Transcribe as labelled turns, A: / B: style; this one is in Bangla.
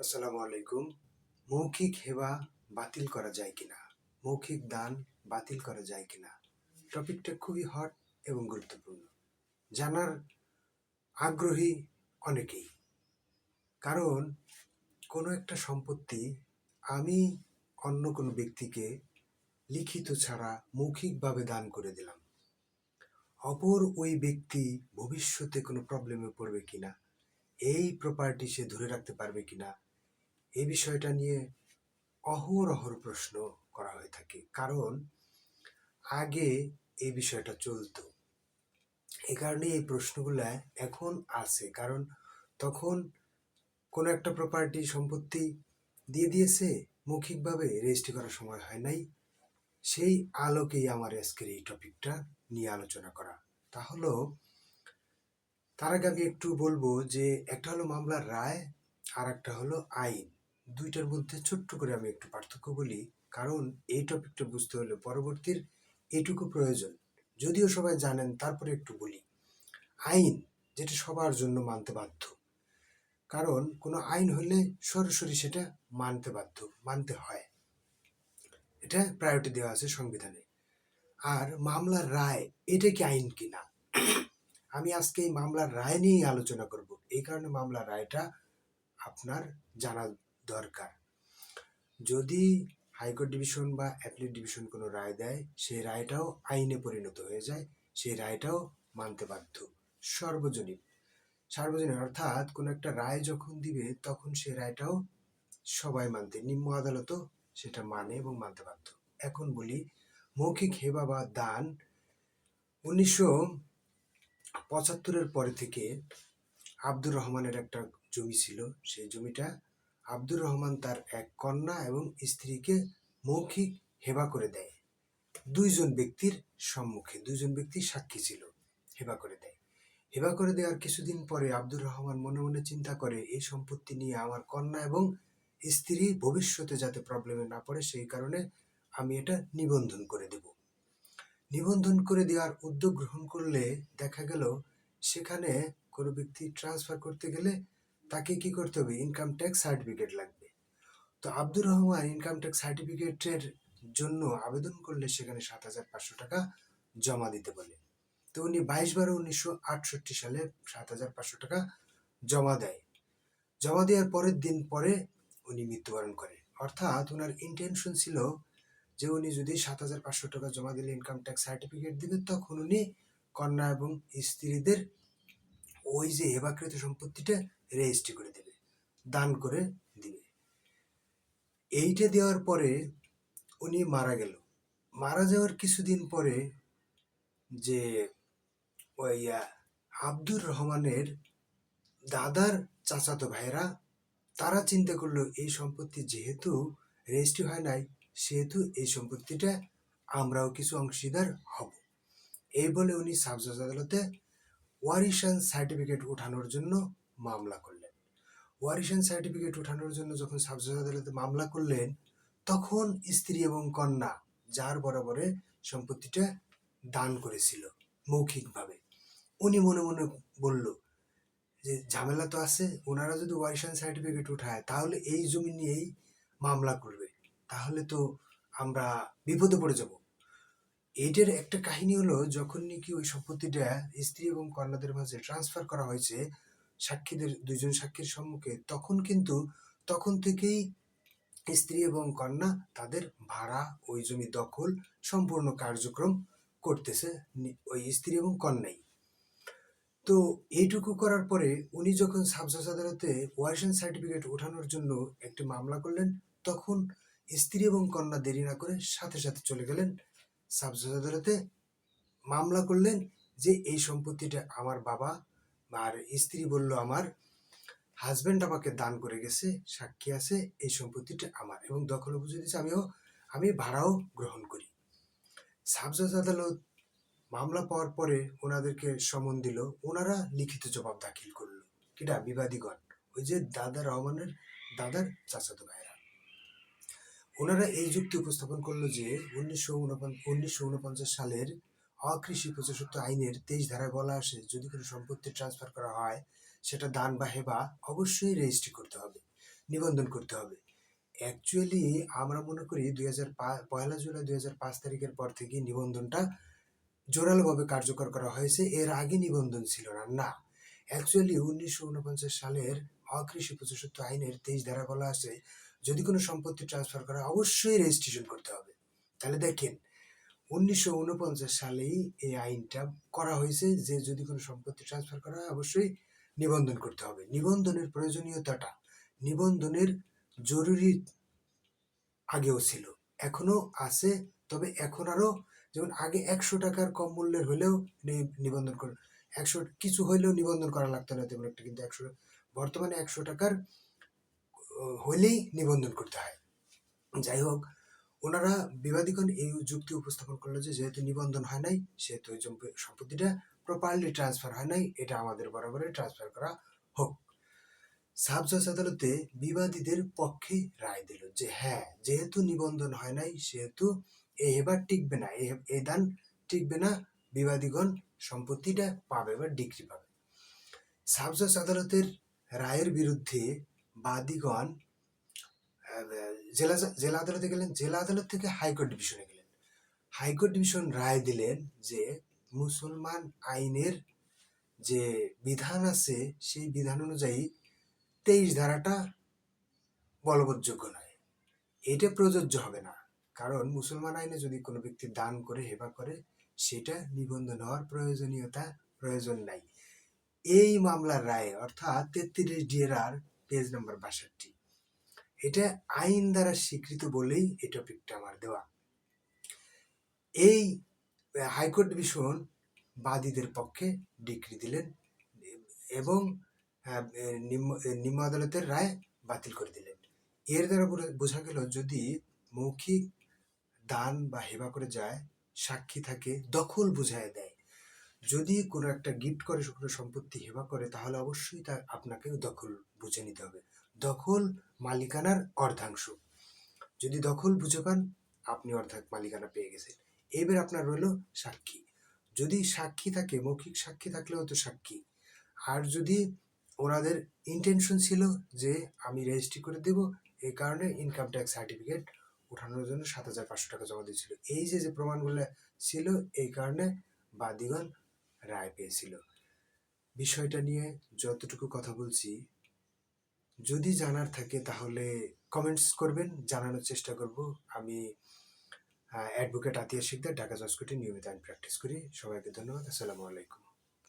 A: আসসালামু আলাইকুম। মৌখিক হেবা বাতিল করা যায় কিনা? মৌখিক দান বাতিল করা যায় কিনা? টপিকটা খুবই হট এবং গুরুত্বপূর্ণ। জানার আগ্রহী অনেকেই। কারণ কোনো একটা সম্পত্তি আমি অন্য কোনো ব্যক্তিকে লিখিত ছাড়া মৌখিকভাবে দান করে দিলাম। অপর ওই ব্যক্তি ভবিষ্যতে কোনো প্রবলেমে পড়বে কিনা? এই প্রপার্টি সে ধরে রাখতে পারবে কিনা? এই বিষয়টা নিয়ে অহরহর প্রশ্ন করা হয়ে থাকে। কারণ আগে এই বিষয়টা চলতো। এই কারণে এই প্রশ্নগুলো এখন আছে। কারণ তখন কোনো একটা প্রপার্টি সম্পত্তি দিয়ে দিয়েছে, মৌখিকভাবে রেজিস্ট্রি করার সময় হয় নাই। সেই আলোকেই আমার আজকের এই টপিকটা নিয়ে আলোচনা করা। তা হলো, তার আগে আমি একটু বলব যে একটা হলো মামলার রায় আর একটা হলো আইন। দুইটার মধ্যে ছোট্ট করে আমি একটু পার্থক্য বলি, কারণ এই টপিকটা বুঝতে হলে পরবর্তীর এটুকু প্রয়োজন। যদিও সবাই জানেন, তারপরে একটু বলি। আইন যেটা সবার জন্য মানতে বাধ্য। কারণ কোনো আইন হলে সরাসরি সেটা মানতে বাধ্য, মানতে হয়। এটা প্রায়োরিটি দেওয়া আছে সংবিধানে। আর মামলার রায়, এটা কি আইন কিনা? আমি আজকে এই মামলার রায় নিয়েই আলোচনা করব। এই কারণে মামলার রায়টা আপনার জানা দরকার। যদি হাইকোর্ট ডিভিশন বা অ্যাপিলেট ডিভিশন কোনো রায় দেয়, সেই রায়টাও আইনে পরিণত হয়ে যায়, সেই রায়টাও মানতে বাধ্য। সর্বজনীন। সার্বজনীন অর্থাৎ কোনো একটা রায় যখন দিবে, তখন সেই রায়টাও সবাই মানতে, নিম্ন আদালতও সেটা মানে এবং মানতে বাধ্য। এখন বলি, মৌখিক হেবা বা দান উনিশশো পঁচাত্তরের পরে থেকে আব্দুর রহমানের একটা জমি ছিল, সেই জমিটা আব্দুর রহমান তার এক কন্যা এবং স্ত্রীকে মৌখিক হেবা করে দেয়। দুইজন ব্যক্তির সম্মুখে, দুইজন ব্যক্তি সাক্ষী ছিল, হেবা করে দেয়। হেবা করে দেওয়ার কিছুদিন পরে আব্দুর রহমান মনে মনে চিন্তা করে, এই সম্পত্তি নিয়ে আমার কন্যা এবং স্ত্রী ভবিষ্যতে যাতে প্রবলেমে না পড়ে, সেই কারণে আমি এটা নিবন্ধন করে দেব। নিবন্ধন করে দেওয়ার উদ্যোগ গ্রহণ করলে দেখা গেল, সেখানে কোনো ব্যক্তি ট্রান্সফার করতে গেলে তাকে কি করতে হবে? ইনকাম ট্যাক্স সার্টিফিকেট লাগবে। তো আব্দুর রহমান ইনকাম ট্যাক্স সার্টিফিকেটের জন্য আবেদন করলে সেখানে সাত হাজার পাঁচশো টাকা জমা দিতে বলে। তো উনি বাইশ বারো উনিশশো আটষট্টি সালে সাত হাজার পাঁচশো টাকা জমা দেয়। জমা দেওয়ার পরের দিন পরে উনি মৃত্যুবরণ করে অর্থাৎ ওনার ইন্টেনশন ছিল যে উনি যদি সাত হাজার পাঁচশো টাকা জমা দিলে ইনকাম ট্যাক্স সার্টিফিকেট দিবে, তখন উনি কন্যা এবং স্ত্রীদের ওই যে হেবাকৃত সম্পত্তিটা রেজিস্ট্রি করে দেবে দান করে দিবে এইটা দেওয়ার পরে উনি মারা গেল। মারা যাওয়ার কিছুদিন পরে যে ওই আব্দুর রহমানের দাদার চাচাতো ভাইরা তারা চিন্তা করল, এই সম্পত্তি যেহেতু রেজিস্ট্রি হয় নাই, সেহেতু এই সম্পত্তিটা আমরাও কিছু অংশীদার হব। এই বলে উনি সাবজজ আদালতে ওয়ারিশান সার্টিফিকেট ওঠানোর জন্য মামলা করলেন। ওয়ারিশান সার্টিফিকেট ওঠানোর জন্য যখন সাবজজ আদালতে মামলা করলেন, তখন স্ত্রী এবং কন্যা যার বরাবরে সম্পত্তিটা দান করেছিল মৌখিকভাবে। উনি মনে মনে বলল যে, ঝামেলা তো আছে, ওনারা যদি ওয়ারিশান সার্টিফিকেট উঠায়, তাহলে এই জমি নিয়েই মামলা করবে। তাহলে তো আমরা বিপদে পড়ে যাব। এইটার একটা কাহিনী হলো, যখন নাকি ওই সম্পত্তিটা স্ত্রী এবং কন্যাদের মাঝে ট্রান্সফার করা হয়েছে, সাক্ষীদের দুজন সাক্ষীর সম্মুখে, তখন কিন্তু, তখন থেকেই স্ত্রী এবং কন্যা তাদের ভাড়া, ওই জমি দখল, সম্পূর্ণ কার্যক্রম করতেছে ওই স্ত্রী এবং কন্যাই। তো এইটুকু করার পরে উনি যখন সাবজজ আদালতে ওয়ারিশন সার্টিফিকেট ওঠানোর জন্য একটি মামলা করলেন, তখন স্ত্রী এবং কন্যা দেরি না করে সাথে সাথে চলে গেলেন সাবজজ আদালতে মামলা করলেন যে এই সম্পত্তিটা আমার বাবা আর স্ত্রী বলল আমার হাজব্যান্ড আমাকে দান করে গেছে, সাক্ষী আছে, এই সম্পত্তিটা আমার এবং দখল বুঝে দিয়েছে, আমিও, আমি ভাড়াও গ্রহণ করি। সাবজজ আদালত মামলা পাওয়ার পরে ওনাদেরকে সমন দিল, ওনারা লিখিত জবাব দাখিল করল। কিটা বিবাদীগণ? ওই যে দাদা রহমানের দাদার চাচাতো ভাইরা ওনারা এই যুক্তি উপস্থাপন করল যে উনিশশো উনপঞ্চাশ সালের অকৃষি প্রজাস্বত্ব আইনের তেইশ ধারায় বলা আসে, যদি কোনো সম্পত্তি ট্রান্সফার করা হয়, সেটা দান বা হেবা অবশ্যই রেজিস্ট্রি করতে হবে, নিবন্ধন করতে হবে। অ্যাকচুয়ালি আমরা মনে করি দুই হাজার পয়লা জুলাই দুই হাজার পাঁচ তারিখের পর থেকে নিবন্ধনটা জোরালোভাবে কার্যকর করা হয়েছে, এর আগে নিবন্ধন ছিল না না। অ্যাকচুয়ালি উনিশশো উনপঞ্চাশ সালের অকৃষি প্রজাস্বত্ব আইনের তেইশ ধারা বলা আছে যদি কোনো সম্পত্তি ট্রান্সফার করা অবশ্যই রেজিস্ট্রেশন করতে হবে। তাহলে দেখেন, উনিশশো উনপঞ্চাশ সালেই এই আইনটা করা হয়েছে যে যদি কোনো সম্পত্তি ট্রান্সফার করা হয়, অবশ্যই নিবন্ধন করতে হবে। নিবন্ধনের প্রয়োজনীয়তাটা, নিবন্ধনের জরুরি আগেও ছিল এখনও আছে, তবে এখন আরও যেমন আগে একশো টাকার কম মূল্যের হলেও নিবন্ধন করে, একশো, কিছু হইলেও নিবন্ধন করা লাগতো না তেমন একটা, কিন্তু একশো, বর্তমানে একশো টাকার আহ, হইলেই নিবন্ধন করতে হয়। যাই হোক ওনারা বিবাদীগণ এই যুক্তি উপস্থাপন করল যে যেহেতু নিবন্ধন হয় নাই সেহেতু ওই সম্পত্তিটা প্রপারলি ট্রান্সফার হয় নাই এটা আমাদের বরাবরে ট্রান্সফার করা হোক। সাবজজ আদালতে বিবাদীদের পক্ষে রায় দিল যে হ্যাঁ যেহেতু নিবন্ধন হয় নাই সেহেতু এই হেবার টিকবে না এই দান টিকবে না বিবাদীগণ সম্পত্তিটা পাবে বা ডিগ্রি পাবে। সাবজজ আদালতের রায়ের বিরুদ্ধে বাদীগণ জেলা জেলা আদালতে গেলেন, জেলা আদালত থেকে হাইকোর্ট ডিভিশনে গেলেন। হাইকোর্ট ডিভিশন রায় দিলেন যে মুসলমান আইনের যে বিধান আছে, সেই বিধান অনুযায়ী তেইশ ধারাটা বলবৎযোগ্য নয়। এটা প্রযোজ্য হবে না। কারণ মুসলমান আইনে যদি কোনো ব্যক্তি দান করে, হেবা করে, সেটা নিবন্ধন হওয়ার প্রয়োজনীয়তা, প্রয়োজন নাই। এই মামলার রায়ে, অর্থাৎ তেত্রিশ ডিএর পেজ নাম্বার বাষট্টি। এটা আইন দ্বারা স্বীকৃত বলেই এই টপিকটা আমার দেওয়া। এই হাইকোর্ট ডিভিশন বাদীদের পক্ষে ডিগ্রি দিলেন এবং নিম্ন আদালতের রায় বাতিল করে দিলেন। এর দ্বারা বোঝা গেল যদি মৌখিক দান বা হেবা করে যায়, সাক্ষী থাকে, দখল বুঝায় দেয় যদি কোনো একটা গিফট করে, কোনো সম্পত্তি হেবা করে, তাহলে অবশ্যই তা আপনাকে দখল বুঝে নিতে হবে। দখল মালিকানার অর্ধাংশ। যদি দখল বুঝে পান, আপনি অর্ধেক মালিকানা পেয়ে গেছেন। এবার আপনার রইল সাক্ষী। যদি সাক্ষী থাকে, মৌখিক সাক্ষী থাকলেও তো সাক্ষী। আর যদি ওনাদের ইন্টেনশন ছিল যে আমি রেজিস্ট্রি করে দেব এই কারণে ইনকাম ট্যাক্স সার্টিফিকেট ওঠানোর জন্য সাত হাজার পাঁচশো টাকা জমা দিয়েছিল। এই যে যে প্রমাণগুলো ছিল, এই কারণে বাদীগণ রায় পেয়েছিল। বিষয়টা নিয়ে যতটুকু কথা বলছি, যদি জানার থাকে তাহলে কমেন্টস করবেন, জানানোর চেষ্টা করব। আমি অ্যাডভোকেট আতিয়া শিকদার, ঢাকা জজ কোর্টে নিয়মিত আইন প্র্যাকটিস করি। সবাইকে ধন্যবাদ, আসসালামু আলাইকুম।